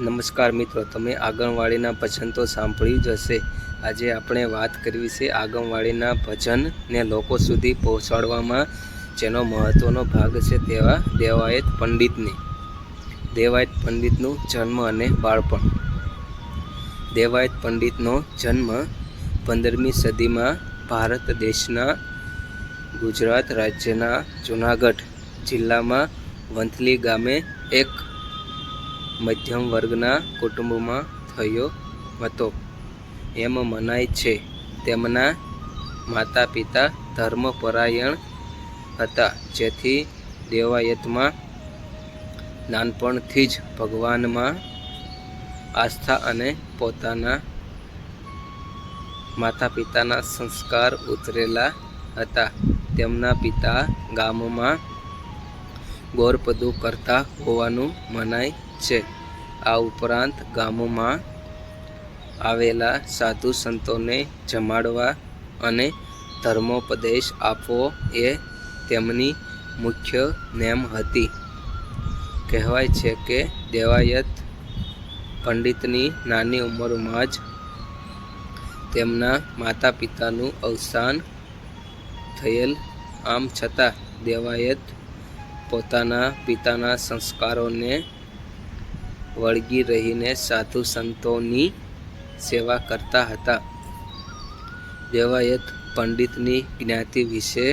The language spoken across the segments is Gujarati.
નમસ્કાર મિત્રો, તમે આંગણવાડીના ભજન તો સાંભળ્યું જ હશે. આજે આપણે વાત કરવી છે આંગણવાડીના ભજનને લોકો સુધી પહોંચાડવામાં, જેનો મહત્ત્વનો ભાગ છે તેવા દેવાયત પંડિતની. દેવાયત પંડિતનું જન્મ અને બાળપણ. દેવાયત પંડિતનો જન્મ પંદરમી સદીમાં ભારત દેશના ગુજરાત રાજ્યના જૂનાગઢ જિલ્લામાં વંથલી ગામે એક મધ્યમ વર્ગના કુટુંબમાં થયો હતો. એમ મનાય છે, તેમના માતા પિતા ધર્મપરાયણ હતા, જેથી દેવાયતમાં નાનપણથી જ ભગવાનમાં આસ્થા અને પોતાના માતા પિતાના સંસ્કાર ઉતરેલા હતા. તેમના પિતા ગામમાં ગોરપદુ કરતા હોવાનું મનાય છે. આ ઉપરાંત ગામોમાં આવેલા સાધુ સંતોને જમાડવા અને ધર્મોપદેશ આપવો એ તેમની મુખ્ય નેમ હતી. કહેવાય છે કે દેવાયત પંડિતની નાની ઉંમરમાં જ તેમના માતા પિતાનું અવસાન થયેલ. આમ છતાં દેવાયત પોતાના પિતાના સંસ્કારોને વળગી રહીને સાધુ સંતોની સેવા કરતા હતા. દેવાયત પંડિતની જ્ઞાતિ વિશે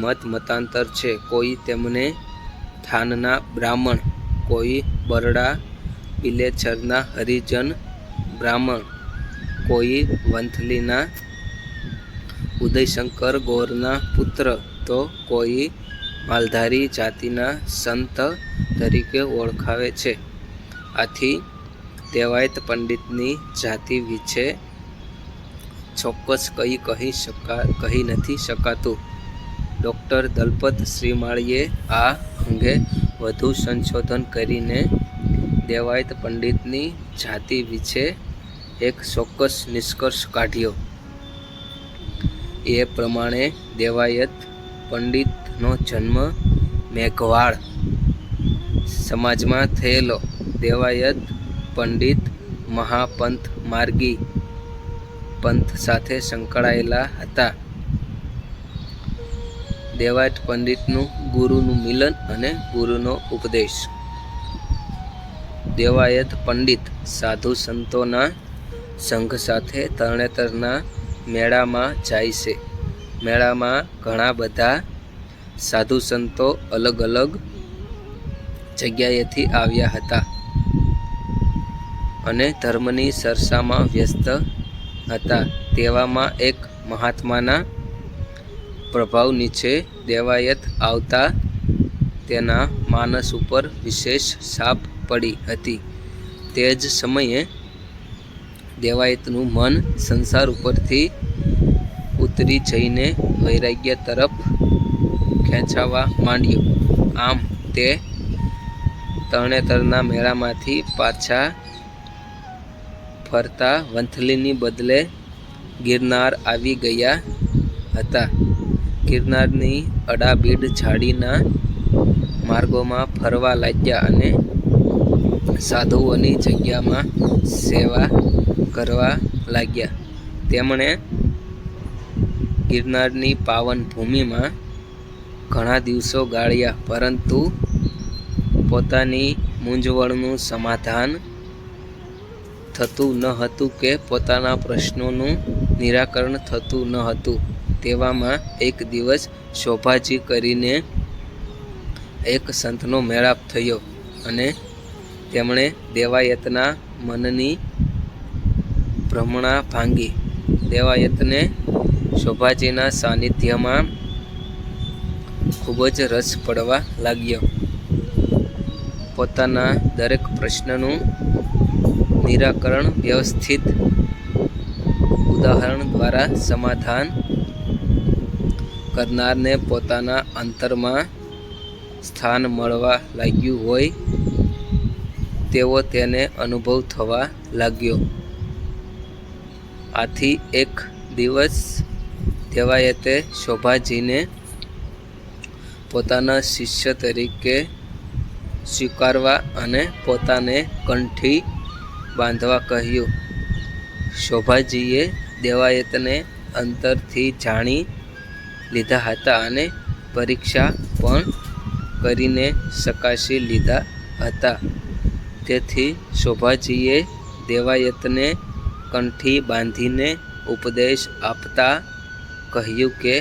મત મતાંતર છે. કોઈ તેમને થાનના બ્રાહ્મણ, કોઈ બરડા પિલેચરના હરિજન બ્રાહ્મણ, કોઈ વંથલીના ઉદયશંકર ગોરના પુત્ર, તો કોઈ માલધારી જાતિના સંત તરીકે ઓળખાવે છે. આથી દેવાયત પંડિતની જાતિ વિશે ચોક્કસ કંઈ કહી શકા, કહી નથી શકાતું. ડૉક્ટર દલપત શ્રીમાળીએ આ અંગે વધુ સંશોધન કરીને દેવાયત પંડિતની જાતિ વિશે એક ચોક્કસ નિષ્કર્ષ કાઢ્યો. એ પ્રમાણે દેવાયત પંડિતનો જન્મ મેઘવાળ સમાજમાં થયેલો દેવાયત પંડિત મહાપંથ માર્ગી પંથ સાથે સંકળાયેલા હતા. દેવાયત પંડિતનું ગુરુનું મિલન અને ગુરુનો ઉપદેશ. દેવાયત પંડિત સાધુ સંતોના સંઘ સાથે તરણેતરના મેળામાં જાય છે. મેળામાં ઘણા બધા સાધુ સંતો અલગ અલગ જગ્યાએથી આવ્યા હતા અને ધર્મની સરસામાં વ્યસ્ત હતા. તેવામાં એક મહાત્માના પ્રભાવ નીચે દેવાયત આવતા તેના માનસ ઉપર વિશેષ છાપ પડી હતી. તે જ સમયે દેવાયતનું મન સંસાર ઉપરથી ઉતરી જઈને વૈરાગ્ય તરફ ખેંચાવા માંડ્યું. આમ તે તરણેતરના મેળામાંથી પાછા ફરતા વંથલીની બદલે ગિરનાર આવી ગયા હતા. ગિરનારની અડાબીડ ઝાડીના માર્ગોમાં ફરવા લાગ્યા અને સાધુઓની જગ્યામાં સેવા કરવા લાગ્યા. તેમણે ગિરનારની પાવન ભૂમિમાં ઘણા દિવસો ગાળ્યા, પરંતુ પોતાની મૂંઝવણનું સમાધાન થતું ન હતું કે પોતાના પ્રશ્નોનું નિરાકરણ થતું ન હતું. તેવામાં એક દિવસ શોભાજી કરીને એક સંતનો મેળાપ થયો અને તેમણે દેવાયતના મનની ભ્રમણા ભાંગી. દેવાયતને શોભાજીના સાનિધ્યમાં ખૂબ જ રસ પડવા લાગ્યો. પોતાના દરેક પ્રશ્નનું નિરાકરણ વ્યવસ્થિત ઉદાહરણ દ્વારા સમાધાન કરનારને પોતાના અંતરમાં સ્થાન મળવા લાગ્યું હોય, તેવો તેને અનુભવ થવા લાગ્યો. આથી એક દિવસ દેવાયતે શોભાજીને પોતાના શિષ્ય તરીકે સ્વીકારવા અને પોતાને કંઠી બાંધવા કહ્યું. શોભાજીએ દેવાયતને અંતરથી જાણી લીધા હતા અને પરીક્ષા પણ કરીને ચકાસી લીધા હતા. તેથી શોભાજીએ દેવાયતને કંઠી બાંધીને ઉપદેશ આપતા કહ્યું કે,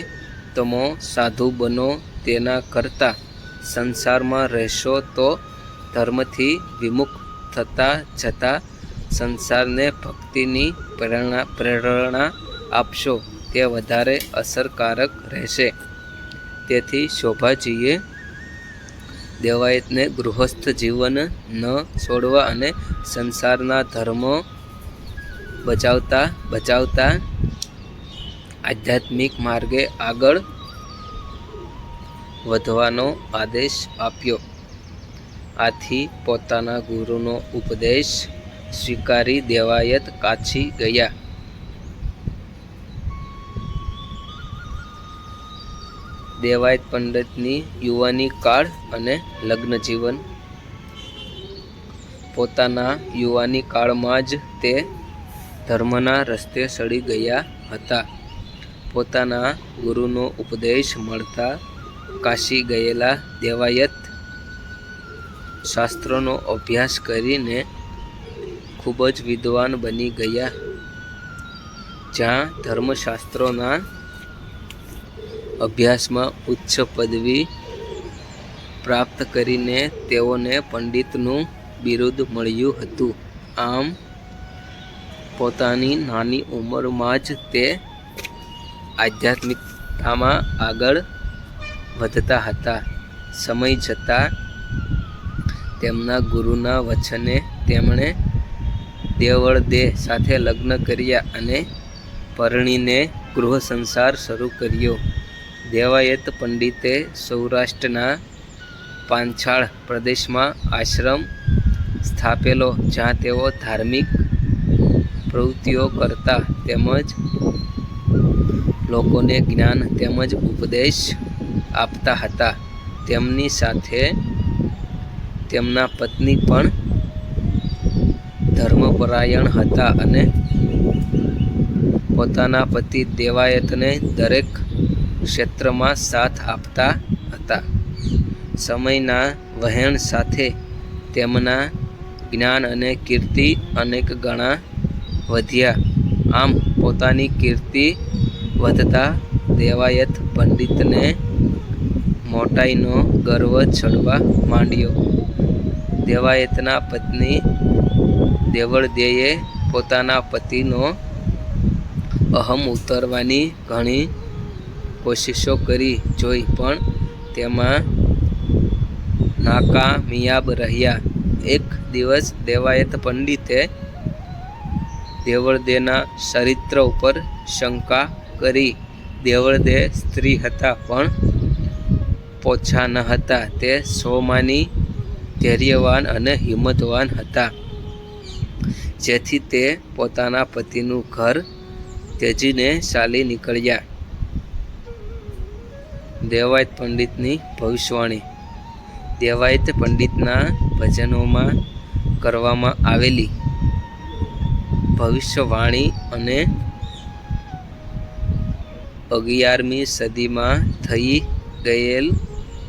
તમો સાધુ બનો તેના કરતાં સંસારમાં રહેશો તો ધર્મથી વિમુખ થતા જતાં સંસારને ભક્તિની પ્રેરણા પ્રેરણા આપશો. તે વધારે અસરકારક રહેશે. તેથી શોભાજીએ દેવાયતને ગૃહસ્થ જીવન ન છોડવા અને સંસારના ધર્મો બચાવતા બચાવતા આધ્યાત્મિક માર્ગે આગળ વધવાનો આદેશ આપ્યો. આથી પોતાના ગુરુનો ઉપદેશ સ્વીકારી દેવાયત કાચી ગયા. દેવાયત પંડિતની યુવાની કાળ અને લગ્ન જીવન. પોતાના યુવાની કાળમાં જ તે ધર્મના રસ્તે સડી ગયા હતા. પોતાના ગુરુનો ઉપદેશ મળતા કાશી ગયેલા દેવાયત શાસ્ત્રોનો અભ્યાસ કરીને ખૂબ જ વિદ્વાન બની ગયા. જ્યાં ધર્મશાસ્ત્રોના અભ્યાસમાં ઉચ્ચ પદવી પ્રાપ્ત કરીને તેઓને પંડિતનું બિરુદ મળ્યું હતું. આમ, પોતાની નાની ઉંમરમાં જ તે આધ્યાત્મિકતામાં આગળ વધતા હતા. સમય જતાં તેમના ગુરુના વચને તેમણે દેવળદે સાથે લગ્ન કર્યા અને પરણીને ગૃહ સંસાર શરૂ કર્યો. દેવાયત પંડિતે સૌરાષ્ટ્રના પાંછાળ પ્રદેશમાં આશ્રમ સ્થાપેલો, જ્યાં તેઓ ધાર્મિક પ્રવૃત્તિઓ કરતા તેમજ લોકોને જ્ઞાન તેમજ ઉપદેશ આપતા હતા. તેમની સાથે તેમના પત્ની પણ ધર્મપરાયણ હતા અને પોતાના પતિ દેવાયતને દરેક ક્ષેત્રમાં સાથ આપતા હતા. સમયના વહેણ સાથે તેમના જ્ઞાન અને કીર્તિ અનેક ગણા વધ્યા. આમ પોતાની કીર્તિ વધતા દેવાયત પંડિતને મોટાઈનો ગર્વ ચડવા માંડ્યો. દેવાયતના પત્ની દેવળદેયે પોતાના પતિનો અહમ ઉતરવાની ઘણી કોશિશો કરી જોઈ, પણ તેમાં નાકામિયાબ રહ્યા. એક દિવસ દેવાયત પંડિતે દેવળદેના ચરિત્ર ઉપર શંકા કરી. દેવળદે સ્ત્રી હતા, પણ પોછા ન હતા. તે સોમાની ધૈર્યવાન અને હિંમતવાન હતા. જેથી તે પોતાના પતિનું ઘર ત્યજીને ચાલી નીકળ્યા. દેવાયત પંડિતની ભવિષ્યવાણી. દેવાયત પંડિતના ભજનોમાં કરવામાં આવેલી ભવિષ્યવાણી અને અગિયારમી સદીમાં થઈ ગયેલ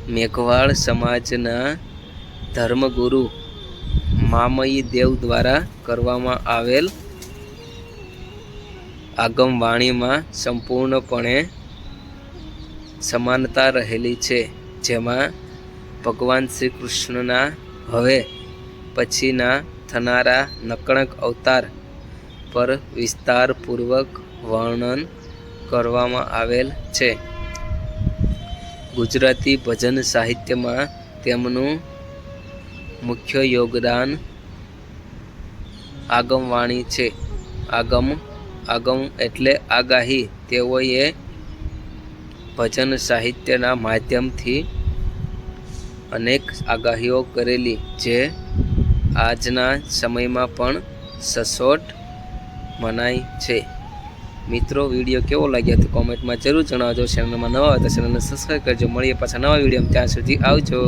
મેઘવાળ સમાજના ધર્મગુરુ મામયી દેવ દ્વારા કરવામાં આવેલ આગમવાણીમાં સંપૂર્ણપણે સમાનતા રહેલી છે. જેમાં ભગવાન શ્રી કૃષ્ણના હવે પછીના થનારા નકણક અવતાર પર વિસ્તારપૂર્વક વર્ણન કરવામાં આવેલ છે. ગુજરાતી ભજન સાહિત્યમાં તેમનું મુખ્ય યોગદાન આગમવાણી છે. આગમ આગમ એટલે આગાહી. તેઓએ ભજન સાહિત્યના માધ્યમથી અનેક આગાહીઓ કરેલી, જે આજના સમયમાં પણ સચોટ મનાય છે. મિત્રો, વીડિયો કેવો લાગ્યો તો કોમેન્ટમાં જરૂર જણાવજો. ચેનલમાં નવા હોય તો ચેનલને સબસ્ક્રાઈબ કરજો. મળીએ પાછા નવા વીડિયો ત્યાં સુધી આવજો.